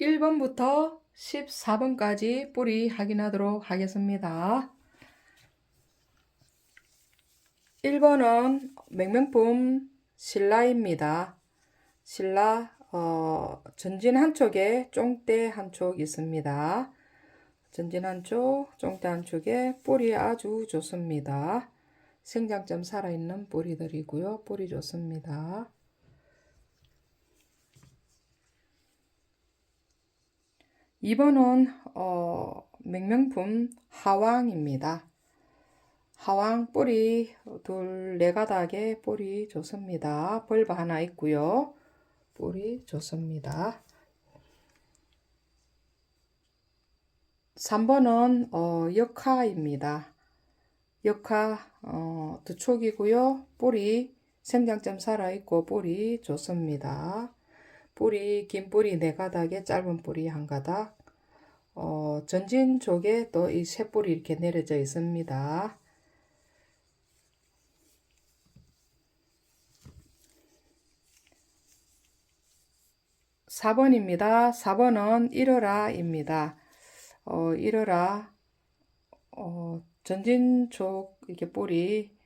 1번부터 14번까지 뿌리 확인하도록 하겠습니다. 1번은 맹명품 신라입니다. 신라 어, 전진 한쪽에 쫑대 한쪽 있습니다. 전진 한쪽, 쫑대 한쪽에 뿌리 아주 좋습니다. 생장점 살아있는 뿌리들이고요. 뿌리 좋습니다. 2번은 어, 맹명품 하왕입니다. 하왕 뿌리 둘, 네 가닥에 뿌리 좋습니다. 벌바 하나 있고요. 뿌리 좋습니다. 3번은 어, 역화입니다. 역화 어, 두 촉이고요. 뿌리 생장점 살아있고 뿌리 좋습니다. 뿌리 긴 뿌리 네 가닥에 짧은 뿌리 한 가닥 어, 전진 쪽에 또 이 새 뿌리 이렇게 내려져 있습니다. 사번입니다 4번은 이러라입니다. 어, 이러라 어, 전진 쪽 이렇게 뿌리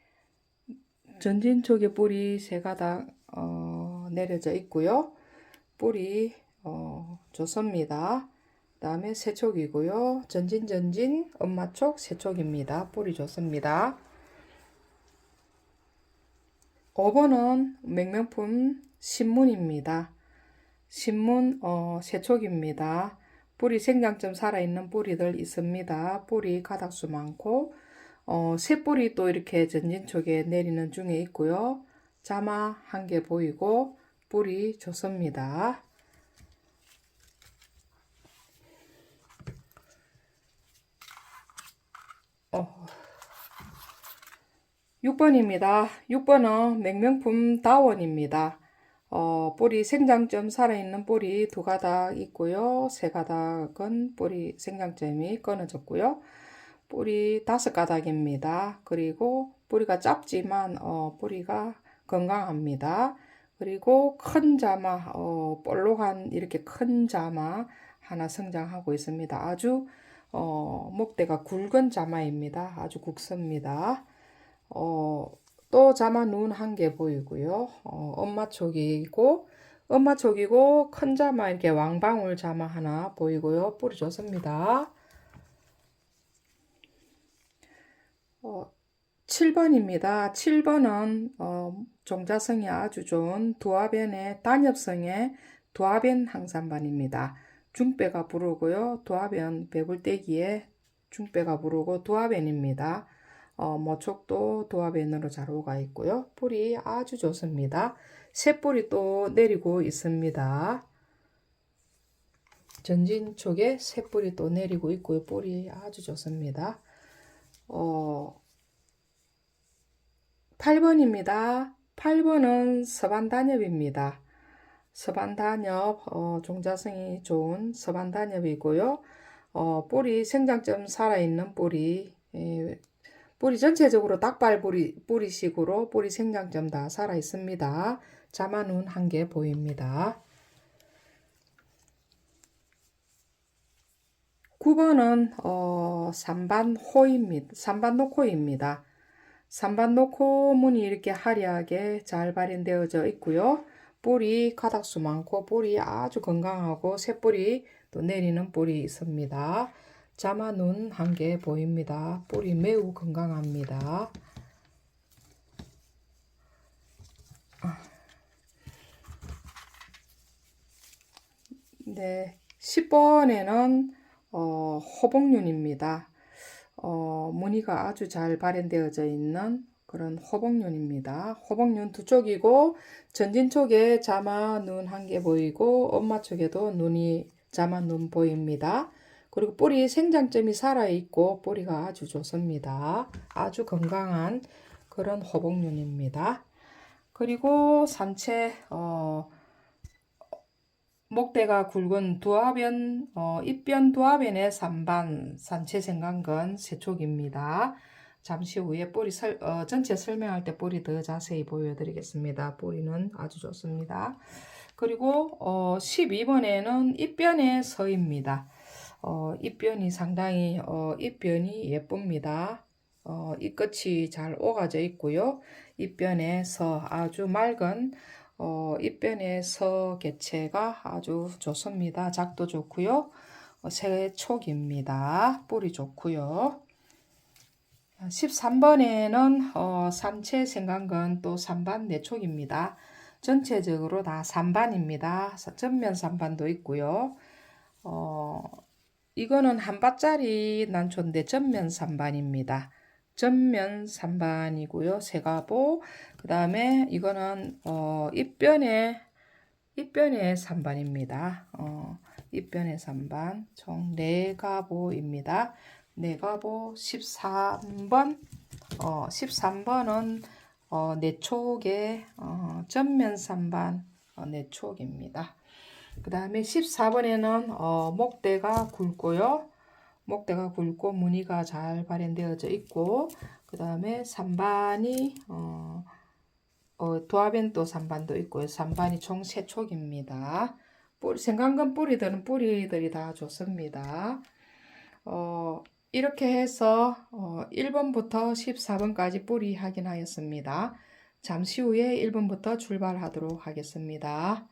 전진 쪽에 뿌리 세 가닥 어, 내려져 있고요. 뿌리 어, 좋습니다. 다음에 세촉이고요. 전진 전진 엄마 쪽 세촉입니다. 뿌리 좋습니다. 5번은 맹명품 신문입니다. 신문 어, 세촉입니다. 뿌리 생장점 살아있는 뿌리들 있습니다. 뿌리 가닥수 많고 어, 새 뿌리 또 이렇게 전진 쪽에 내리는 중에 있고요. 자마 한 개 보이고 뿌리 좋습니다. 어, 6번입니다. 6번은 맹명품 다원입니다. 어, 뿌리 생장점 살아있는 뿌리 두 가닥 있고요. 세 가닥은 뿌리 생장점이 끊어졌고요. 뿌리 다섯 가닥입니다. 그리고 뿌리가 짧지만 어, 뿌리가 건강합니다. 그리고 큰 자마, 어, 볼록한 이렇게 큰 자마 하나 성장하고 있습니다. 아주 어, 목대가 굵은 자마입니다. 아주 굵습니다. 어, 또 자마 눈 한 개 보이고요. 어, 엄마 쪽이고 엄마 쪽이고 큰 자마 이렇게 왕방울 자마 하나 보이고요. 뿌리 좋습니다. 어, 7번입니다. 7번은 어, 종자성이 아주 좋은 두화변의 단엽성의 두화변 항산반입니다. 중배가 부르고요. 두화변 배불떼기에 중배가 부르고 두화변입니다. 어, 모촉도 두화변으로 잘 오가 있고요. 뿌리 아주 좋습니다. 새뿌리 또 내리고 있습니다. 전진 쪽에 새뿌리 또 내리고 있고요. 뿌리 아주 좋습니다. 어, 8번입니다. 8번은 서반단엽입니다. 서반단엽, 어, 종자성이 좋은 서반단엽이고요. 어, 뿌리 생장점 살아있는 뿌리, 에, 뿌리 전체적으로 닭발 뿌리, 뿌리식으로 뿌리 생장점 다 살아있습니다. 자만운 한개 보입니다. 9번은 어, 삼반호입니다. 삼반노코입니다. 삼반노코 문이 이렇게 화려하게 잘 발현되어져 있고요. 뿌리 가닥수 많고 뿌리 아주 건강하고 새뿌리 또 내리는 뿌리 있습니다. 자마눈 한 개 보입니다. 뿌리 매우 건강합니다. 네, 10번에는 어, 호복륜입니다. 어, 무늬가 아주 잘 발현되어져 있는 그런 호복륜입니다. 호복륜 두 쪽이고 전진 쪽에 자마 눈 한 개 보이고 엄마 쪽에도 눈이 자마 눈 보입니다. 그리고 뿌리 생장점이 살아있고 뿌리가 아주 좋습니다. 아주 건강한 그런 호복륜입니다. 그리고 산채 어, 목대가 굵은 두화변, 어, 입변 두화변의 산반, 산채 생강근 세촉입니다. 잠시 후에 뿌리 설, 어, 전체 설명할 때 뿌리 더 자세히 보여드리겠습니다. 뿌리는 아주 좋습니다. 그리고 어, 12번에는 입변의 서입니다. 어, 입변이 상당히 어, 입변이 예쁩니다. 어, 이 끝이 잘 오가져 있고요. 입변의 서 아주 맑은 어, 입변의 서 개체가 아주 좋습니다. 작도 좋고요. 어, 새촉입니다. 뿌리 좋고요. 13번에는 어, 삼체 생강근 또 삼반 내촉입니다. 전체적으로 다 삼반입니다. 전면 삼반도 있고요. 어, 이거는 한 밭짜리 난초인데 전면 삼반입니다. 전면 삼반이고요. 세가보. 그 다음에 이거는 어, 입변의 입변의 삼반입니다. 어, 입변의 삼반 총 4가보입니다. 4가보 13번 어, 13번은 어, 내촉의 어, 전면 삼반 어, 내촉입니다. 그 다음에 14번에는 어, 목대가 굵고요. 목대가 굵고 무늬가 잘 발현되어져 있고 그 다음에 삼반이 어, 어, 도화벤또 삼반도 있고요. 삼반이 총세 촉입니다. 뿌리, 생강근 뿌리들은 뿌리들이 다 좋습니다. 어, 이렇게 해서 어, 1번부터 14번까지 뿌리 확인하였습니다. 잠시 후에 1번부터 출발하도록 하겠습니다.